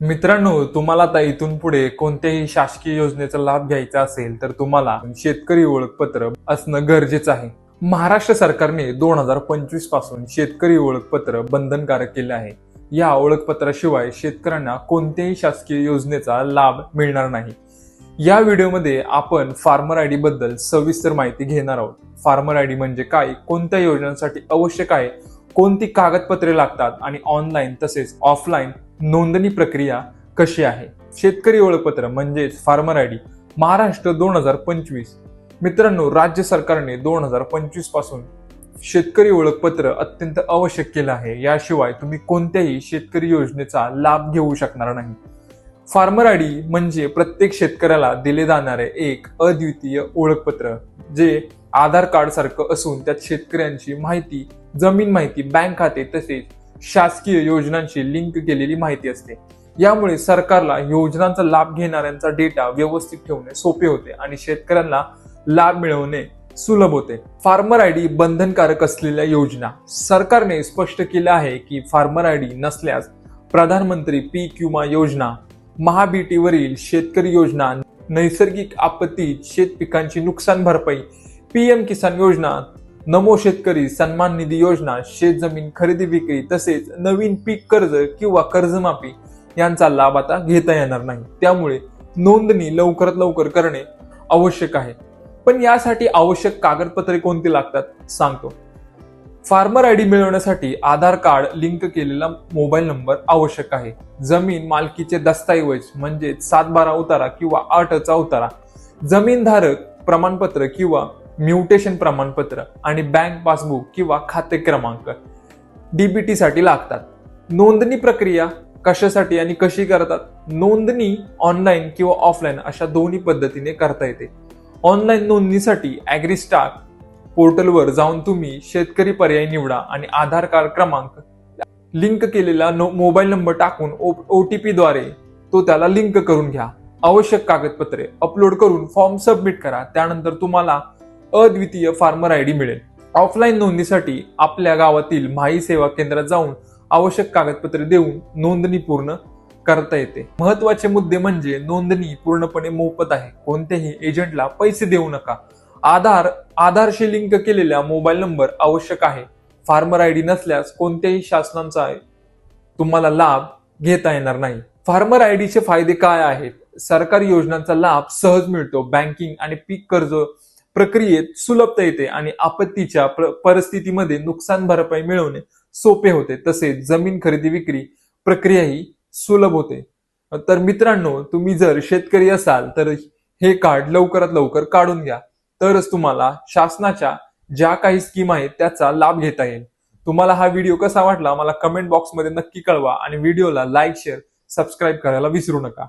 मित्रांनो तुम्हाला आता इथून पुढे कोणत्याही शासकीय योजनेचा लाभ घ्यायचा असेल तर तुम्हाला शेतकरी ओळखपत्र असणं गरजेचं आहे. महाराष्ट्र सरकारने दोन हजार पंचवीसपासून शेतकरी ओळखपत्र बंधनकारक केले आहे. या ओळखपत्राशिवाय शेतकऱ्यांना कोणत्याही शासकीय योजनेचा लाभ मिळणार नाही. या व्हिडिओमध्ये आपण फार्मर आय डी बद्दल सविस्तर माहिती घेणार आहोत. फार्मर आय डी म्हणजे काय? कोणत्या योजनांसाठी आवश्यक आहे? कोणती कागदपत्रे लागतात? आणि ऑनलाईन तसेच ऑफलाईन नोंदणी प्रक्रिया कशी आहे? शेतकरी ओळखपत्र म्हणजेच फार्मर आय डी महाराष्ट्र दोन हजार पंचवीस. मित्रांनो राज्य सरकारने दोन हजार पंचवीसपासून शेतकरी ओळखपत्र अत्यंत आवश्यक केलं आहे. याशिवाय तुम्ही कोणत्याही शेतकरी योजनेचा लाभ घेऊ शकणार नाही. फार्मर आय डी म्हणजे प्रत्येक शेतकऱ्याला दिले जाणारे एक अद्वितीय ओळखपत्र जे आधार कार्ड सारखं असून त्यात शेतकऱ्यांची माहिती जमीन माहिती बँक खाते तसेच शासकीय योजनांशी लिंक केलेली माहिती असते. यामुळे सरकारला योजनांचा लाभ घेणाऱ्यांचा डेटा व्यवस्थित ठेवणे सोपे होते आणि शेतकऱ्यांना लाभ मिळवणे सुलभ होते. फार्मर आयडी बंधनकारक असलेल्या योजना. सरकारने स्पष्ट केलं आहे की फार्मर आयडी नसल्यास प्रधानमंत्री पीक विमा योजना महाबीटीवरील शेतकरी योजना नैसर्गिक आपत्ती शेत पिकांची नुकसान भरपाई पीएम किसान योजना नमो शेतकरी सन्मान निधी योजना शेतजमीन खरेदी विक्री तसेच नवीन पीक कर्ज किंवा कर्जमाफी यांचा लाभ आता घेता येणार नाही. त्यामुळे नोंदणी लवकरात लवकर करणे आवश्यक आहे. पण यासाठी आवश्यक कागदपत्रे कोणती लागतात? सांगतो. फार्मर आय डी मिळवण्यासाठी आधार कार्ड लिंक केलेला मोबाईल नंबर आवश्यक आहे. जमीन मालकीचे दस्तऐवज म्हणजे सात बारा उतारा किंवा आठचा उतारा जमीनधारक प्रमाणपत्र किंवा म्युटेशन प्रमाणपत्र आणि बँक पासबुक किंवा खाते क्रमांक डीबीटीसाठी लागतात. नोंदणी प्रक्रिया कशासाठी आणि कशी करतात? नोंदणी ऑनलाईन किंवा ऑफलाईन अशा दोन्ही पद्धतीने करता येते. ऑनलाईन नोंदणीसाठी ॲग्रीस्टार पोर्टलवर जाऊन तुम्ही शेतकरी पर्याय निवडा आणि आधार कार्ड क्रमांक लिंक केलेला नो- मोबाईल नंबर टाकून ओ टी पी द्वारे तो त्याला लिंक करून घ्या. आवश्यक कागदपत्रे अपलोड करून फॉर्म सबमिट करा. त्यानंतर तुम्हाला अद्वितीय फार्मर आय डी मिळेल. ऑफलाईन नोंदणीसाठी आपल्या गावातील माही सेवा केंद्रात जाऊन आवश्यक कागदपत्रे देऊन नोंदणी पूर्ण करता येते. महत्त्वाचे मुद्दे म्हणजे नोंदणी पूर्णपणे मोफत आहे. कोणत्याही एजंटला पैसे देऊ नका. आधार आधारशी लिंक केलेला मोबाईल नंबर आवश्यक आहे. फार्मर आय डी नसल्यास कोणत्याही शासनांचा तुम्हाला लाभ घेता येणार नाही. फार्मर आयडीचे फायदे काय आहेत? सरकारी योजनांचा लाभ सहज मिळतो. बँकिंग आणि पीक कर्ज प्रक्रियेत सुलभता येते आणि आपत्तीच्या परिस्थितीमध्ये नुकसान भरपाई मिळवणे सोपे होते. तसेच जमीन खरेदी विक्री प्रक्रिया ही सुलभ होते. तर मित्रांनो तुम्ही जर शेतकरी असाल तर हे कार्ड लवकरात लवकर काढून घ्या. तरच तुम्हाला शासनाच्या ज्या काही स्कीम आहेत त्याचा लाभ घेता येईल. तुम्हाला हा व्हिडिओ कसा वाटला मला कमेंट बॉक्समध्ये नक्की कळवा आणि व्हिडिओला लाईक शेअर सबस्क्राईब करायला विसरू नका.